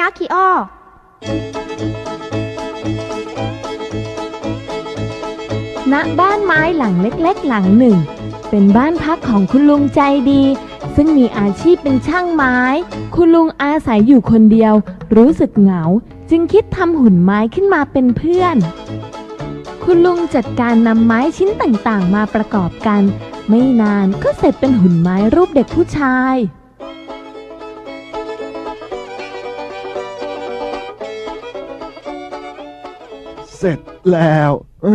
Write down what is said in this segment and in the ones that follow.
นอคคิโอณบ้านไม้หลังเล็กๆ หลังหนึ่ง เป็นบ้านพักของคุณลุงใจดี ซึ่งมีอาชีพเป็นช่างไม้ คุณลุงอาศัยอยู่คนเดียว รู้สึกเหงา จึงคิดทำหุ่นไม้ขึ้นมาเป็นเพื่อน คุณลุงจัดการนำไม้ชิ้นต่างๆ มาประกอบกัน ไม่นานก็เสร็จเป็นหุ่นไม้รูปเด็กผู้ชาย เสร็จแล้วเอ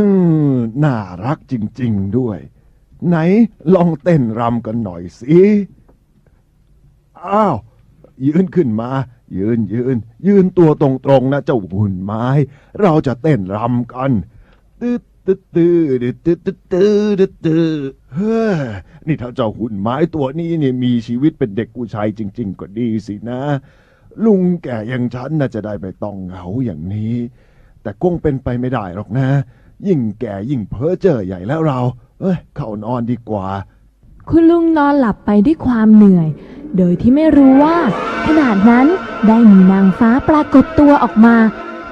อน่ารักจริง ๆด้วย ไหนลองเต้นรำกันหน่อยสิ อ้าว ยืนขึ้นมา ยืนยืน ยืนตัวตรงๆนะเจ้าหุ่นไม้ เราจะเต้นรำกันตึ๊ดตึ๊ดตึ๊ดตึ๊ดตึ๊ดตึ๊ดตึ๊ดเฮ้อนี่ถ้าเจ้าหุ่นไม้ตัวนี้เนี่ยมีชีวิตเป็นเด็กกู้ชายจริง ๆ ก็ดีสินะ ลุงแก่อย่างฉันน่าจะได้ไปต้องเหงาอย่างนี้ แต่คงเป็นไปไม่ได้หรอกนะ ยิ่งแก่ยิ่งเพ้อเจ้อใหญ่แล้วเรา เอ้ยเข้านอนดีกว่า คุณลุงนอนหลับไปด้วยความเหนื่อย โดยที่ไม่รู้ว่า ขนาดนั้นได้มีนางฟ้าปรากฏตัวออกมา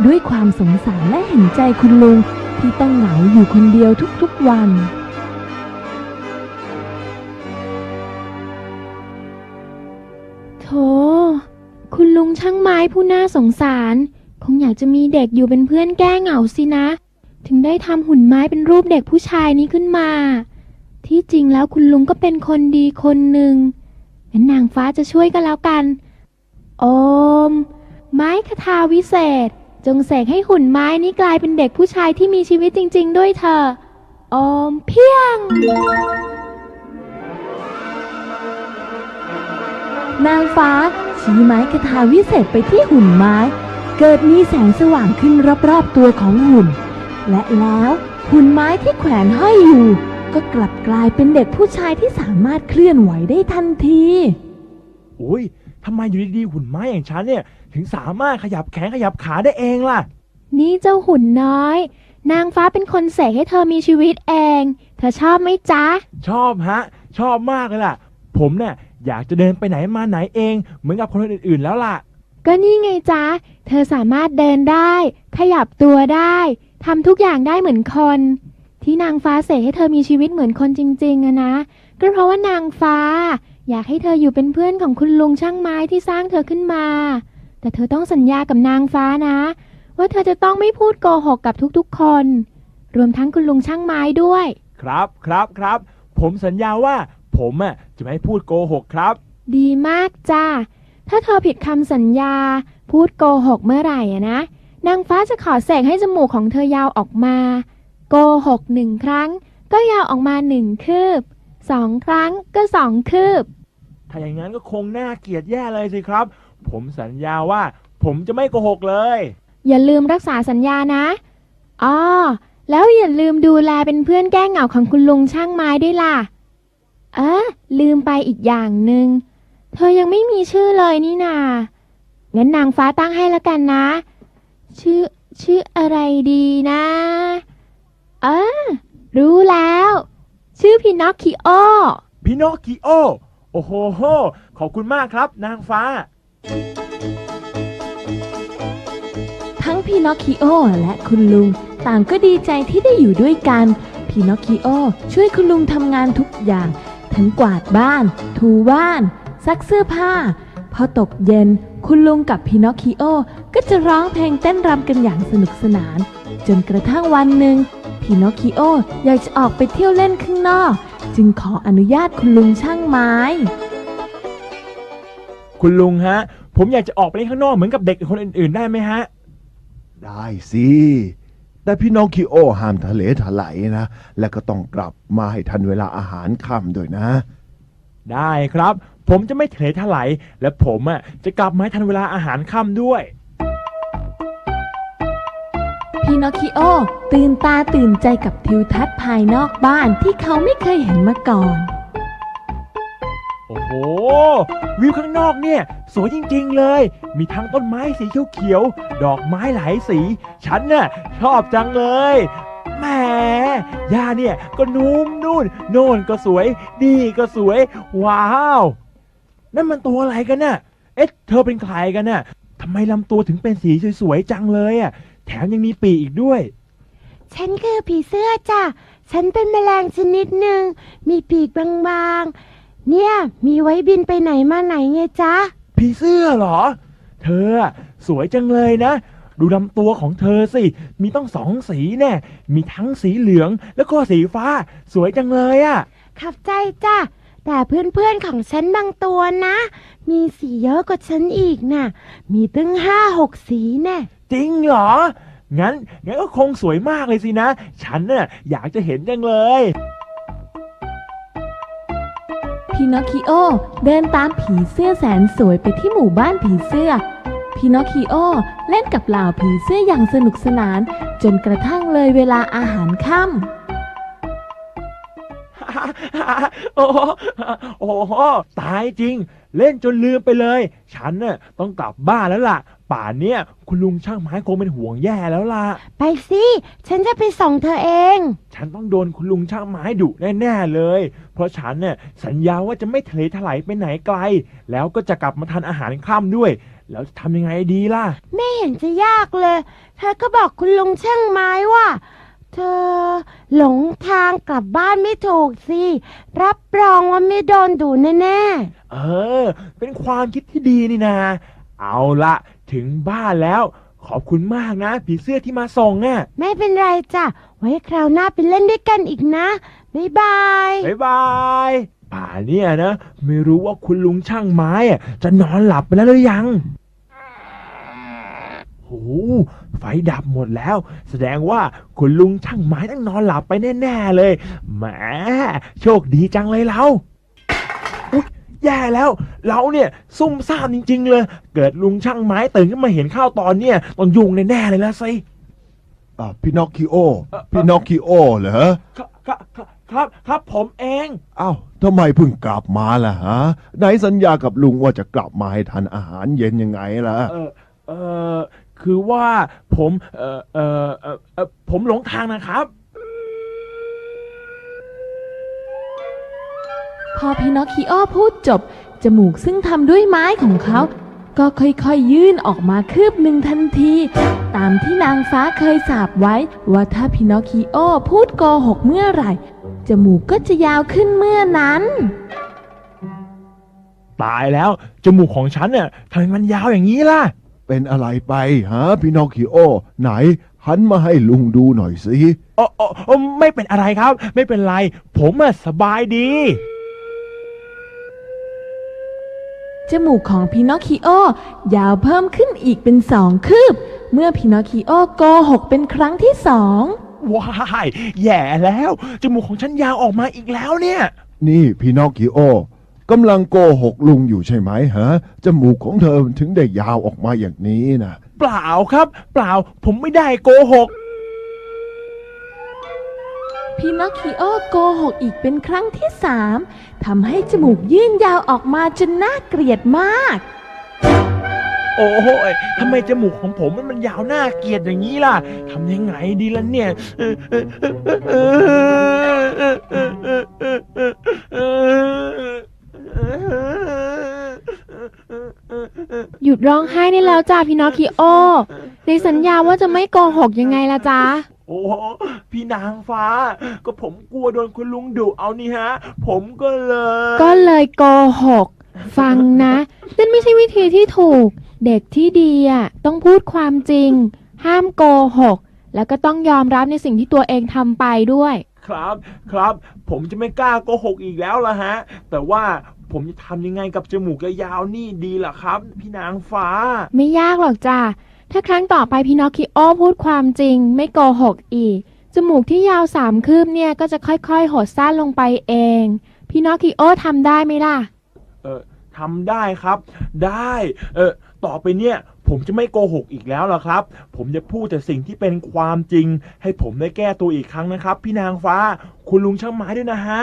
ด้วยความสงสารและเห็นใจคุณลุงที่ต้องเหงาอยู่คนเดียวทุกๆวันโถคุณลุงช่างไม้ผู้น่าสงสารค งอยากจะมีเด็กอยู่เป็นเพื่อนแก้เหงาสินะ ถึงได้ทำหุ่นไม้เป็นรูปเด็กผู้ชายนี้ขึ้นมา ที่จริงแล้วคุณลุงก็เป็นคนดีคนหนึ่งงั้นนางฟ้าจะช่วยกันแล้วกัน โอม ไม้คทาวิเศษ จงเสกให้หุ่นไม้นี้กลายเป็นเด็กผู้ชายที่มีชีวิตจริง ๆ ด้วยเถอะโอมเพียง นางฟ้าชี้ไม้คทาวิเศษไปที่หุ่นไม้ เกิดมีแสงสว่างขึ้นรอบๆตัวของหุ่น และแล้วหุ่นไม้ที่แขวนห้อยอยู่ ก็กลับกลายเป็นเด็กผู้ชายที่สามารถเคลื่อนไหวได้ทันทีอุ้ยทำไมอยู่ดีๆหุ่นไม้อย่างฉันเนี่ย ถึงสามารถขยับแขนขยับขาได้เองล่ะ นี่เจ้าหุ่นน้อย นางฟ้าเป็นคนเสกให้เธอมีชีวิตเอง เธอชอบไหมจ๊ะ ชอบฮะ ชอบมากเลยล่ะ ผมเนี่ยอยากจะเดินไปไหนมาไหนเอง เหมือนกับคนอื่นๆแล้วล่ะ ก็นี่ไงจ๊ะ เธอสามารถเดินได้ ขยับตัวได้ทำทุกอย่างได้เหมือนคน ที่นางฟ้าเสกให้เธอมีชีวิตเหมือนคนจริงๆอะนะ ก็เพราะว่านางฟ้า อยากให้เธออยู่เป็นเพื่อนของคุณลุงช่างไม้ที่สร้างเธอขึ้นมา แต่เธอต้องสัญญากับนางฟ้านะ ว่าเธอจะต้องไม่พูดโกหกกับทุกๆคน รวมทั้งคุณลุงช่างไม้ด้วย ครับครับครับ ผมสัญญาว่าผมอะจะไม่พูดโกหกครับ ดีมากจ้า ถ้าเธอผิดคำสัญญา พูดโกหกเมื่อไหร่อะนะ นางฟ้าจะขอเสกให้จมูกของเธอยาวออกมา โกหกหนึ่งครั้ง ก็ยาวออกมาหนึ่งคืบสองครั้งก็สองคืบ ถ้าอย่างนั้นก็คงน่าเกลียดแย่เลยสิครับ ผมสัญญาว่า ผมจะไม่โกหกเลย อย่าลืมรักษาสัญญานะอ๋อแล้วอย่าลืมดูแลเป็นเพื่อนแก้เหงาของคุณลุงช่างไม้ด้วยล่ะ เออลืมไปอีกอย่างหนึ่ง เธอยังไม่มีชื่อเลยนี่นางั้นนางฟ้าตั้งให้แล้วกันนะ ชื่อชื่ออะไรดีนะ เออ รู้แล้ว ชื่อพินอคคิโอ พินอคคิโอ โอ้โหโห ขอบคุณมากครับนางฟ้า ทั้งพีนอคคิโอและคุณลุง ต่างก็ดีใจที่ได้อยู่ด้วยกันพีนอคคิโอช่วยคุณลุงทำงานทุกอย่าง ทั้งกวาดบ้าน ถูบ้าน ซักเสื้อผ้า พอตกเย็นคุณลุงกับพีนอคคิโอ ก็จะร้องเพลงเต้นรำกันอย่างสนุกสนาน จนกระทั่งวันหนึ่งพีนอคคิโออยากจะออกไปเที่ยวเล่นข้างนอก จึงขออนุญาตคุณลุงช่างไม้ คุณลุงฮะ ผมอยากจะออกไปเล่นข้างนอกเหมือนกับเด็กคนอื่นๆ ได้ไหมฮะ ได้สิ แต่พี่น้องคิโอห้ามทะเลถลายนะ และก็ต้องกลับมาให้ทันเวลาอาหารค่ำด้วยนะ ได้ครับ ผมจะไม่เทถลายและผมอะจะกลับมาให้ทันเวลาอาหารค่ำด้วยพีนอคคิโอ ตื่นตาตื่นใจกับทิวทัศน์ภายนอกบ้านที่เขาไม่เคยเห็นมาก่อน โอ้โห วิวข้างนอกเนี่ย สวยจริงๆเลย มีทั้งต้นไม้สีเขียวๆ ดอกไม้หลายสี ฉันน่ะชอบจังเลย แหมหญ้าเนี่ยก็นุ่มนุ่น โน่นก็สวย นี่ก็สวย ว้าว นั่นมันตัวอะไรกันน่ะ เอ๊ะ เธอเป็นใครกันน่ะทำไมลำตัวถึงเป็นสีสวยๆจังเลยอะ แถมยังมีปีกอีกด้วย ฉันคือผีเสื้อจ้ะ ฉันเป็นแมลงชนิดหนึ่ง มีปีกบางๆ เนี่ย มีไว้บินไปไหนมาไหนไงจ๊ะ ผีเสื้อเหรอ เธออะสวยจังเลยนะ ดูลำตัวของเธอสิ มีต้องสองสีแน่ มีทั้งสีเหลืองแล้วก็สีฟ้า สวยจังเลยอะขับใจจ้ะ แต่เพื่อนๆของฉันบางตัวนะ มีสีเยอะกว่าฉันอีกน่ะ มีตั้งห้าหกสีแน่จริงเหรอ งั้นงั้นก็คงสวยมากเลยสินะ ฉันน่ะอยากจะเห็นจังเลย พินอคคิโอเดินตามผีเสื้อแสนสวยไปที่หมู่บ้านผีเสื้อ พินอคคิโอเล่นกับเหล่าผีเสื้ออย่างสนุกสนาน จนกระทั่งเลยเวลาอาหารค่ำ โอ้โหโอ้โหตายจริง เล่นจนลืมไปเลย ฉันน่ะต้องกลับบ้านแล้วล่ะ ป่านเนี้ยคุณลุงช่างไม้คงเป็นห่วงแย่แล้วล่ะ ไปสิ ฉันจะไปส่งเธอเอง ฉันต้องโดนคุณลุงช่างไม้ดุแน่ๆเลย เพราะฉันเนี่ยสัญญาว่าจะไม่ทะเลถลายไปไหนไกล แล้วก็จะกลับมาทานอาหารค่ำด้วย แล้วจะทำยังไงดีล่ะ ไม่เห็นจะยากเลย เธอก็บอกคุณลุงช่างไม้ว่าเธอ หลงทางกลับบ้านไม่ถูกสิ รับรองว่าไม่โดนดูแน่เออ เป็นความคิดที่ดีนี่นา เอาละถึงบ้านแล้ว ขอบคุณมากนะ ผีเสื้อที่มาส่งอะๆ ไม่เป็นไรจ้ะ ไว้คราวหน้าไปเล่นด้วยกันอีกนะ บ๊ายบาย บ๊ายบายป่านเนี่ยนะ ไม่รู้ว่าคุณลุงช่างไม้อะจะนอนหลับไปแล้วหรือยัง โอ้โหไฟดับหมดแล้ว แสดงว่าคุณลุงช่างไม้ต้องนอนหลับไปแน่ ๆ เลยแหมโชคดีจังเลยเราอุ๊ยแย่แล้ว เราเนี่ยซุ่มซ่ามจริง ๆ เลย เกิดลุงช่างไม้ตื่นขึ้นมาเห็นข้าวตอนเนี่ยต้องยุ่งแน่ๆเลยละสิอะพินอคคิโอเอ่อพินอคคิโอเหรอครับครับครับครับผมเองเอ้าทำไมเพิ่งกลับมาล่ะฮะไหนสัญญากับลุงว่าจะกลับมาให้ทันอาหารเย็นยังไงล่ะเออเออ คือว่าผมเออเออเออเออผมหลงทางนะครับ พอพินอคคิโอพูดจบ จมูกซึ่งทำด้วยไม้ของเขา ก็ค่อยๆยื่นออกมาคืบหนึ่งทันที ตามที่นางฟ้าเคยสาบไว้ ว่าถ้าพินอคคิโอพูดโกหกเมื่อไหร่ จมูกก็จะยาวขึ้นเมื่อนั้น ตายแล้ว จมูกของฉันเนี่ยทำไมมันยาวอย่างนี้ล่ะ เป็นอะไรไปฮะพินอคคิโอ ไหน หันมาให้ลุงดูหน่อยสิโอ้โอ้โอ้ไม่เป็นอะไรครับ ไม่เป็นไร ผมอะสบายดี จมูกของพินอคคิโอยาวเพิ่มขึ้นอีกเป็นสองคืบ เมื่อพินอคคิโอโกหกเป็นครั้งที่สอง ว้าย แย่แล้ว จมูกของฉันยาวออกมาอีกแล้วเนี่ย นี่พินอคคิโอ กำลังโกหกลุงอยู่ใช่ไหมฮะจมูกของเธอถึงได้ยาวออกมาอย่างนี้นะเปล่าครับ เปล่าผมไม่ได้โกหก พินอคคิโอโกหกอีกเป็นครั้งที่สามทำให้จมูกยื่นยาวออกมาจนน่าเกลียดมาก โอ้ยทำไมจมูกของผมมันมันยาวน่าเกลียดอย่างนี้ล่ะทำยังไงดีล่ะเนี่ยเออเออเออเออเออเออเออเออเออ หยุดร้องไห้ได้แล้วจ้าพี่นอคคิโอ ในสัญญาว่าจะไม่โกหกยังไงล่ะจ๊ะ โอ้พี่นางฟ้า ก็ผมกลัวโดนคุณลุงดุเอานี่ฮะ ผมก็เลยก็เลยโกหก ฟังนะ นั่นไม่ใช่วิธีที่ถูก เด็กที่ดีอะต้องพูดความจริง ห้ามโกหก แล้วก็ต้องยอมรับในสิ่งที่ตัวเองทำไปด้วย ครับ ครับ ผมจะไม่กล้าโกหกอีกแล้วล่ะฮะ แต่ว่าผมจะทำยังไงกับจมูกยาวๆนี่ดีล่ะครับ พี่นางฟ้า ไม่ยากหรอกจ้าถ้าครั้งต่อไปพี่นอคคิโอพูดความจริง ไม่โกหกอีก จมูกที่ยาวสามคืบเนี่ยก็จะค่อยๆ หดสั้นลงไปเองพี่นอคคิโอทำได้ไหมล่ะ เออทำได้ครับ ได้ เออต่อไปเนี่ย ผมจะไม่โกหกอีกแล้วล่ะครับ ผมจะพูดแต่สิ่งที่เป็นความจริง ให้ผมได้แก้ตัวอีกครั้งนะครับ พี่นางฟ้า คุณลุงช่างไม้ด้วยนะฮะ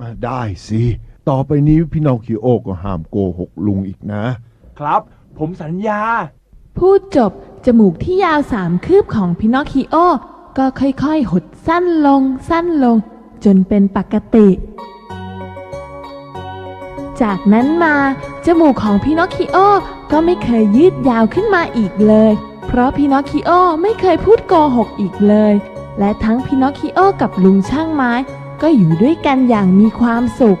อะได้สิ ต่อไปนี้พินอคคิโอก็ห้ามโกหกลุงอีกนะ ครับ ผมสัญญา พูดจบ จมูกที่ยาวสามคืบของพินอคคิโอ ก็ค่อยๆ หดสั้นลงสั้นลง จนเป็นปกติ จากนั้นมาจมูกของพินอคคิโอก็ไม่เคยยืดยาวขึ้นมาอีกเลย เพราะพินอคคิโอไม่เคยพูดโกหกอีกเลย และทั้งพินอคคิโอกับลุงช่างไม้ ก็อยู่ด้วยกันอย่างมีความสุข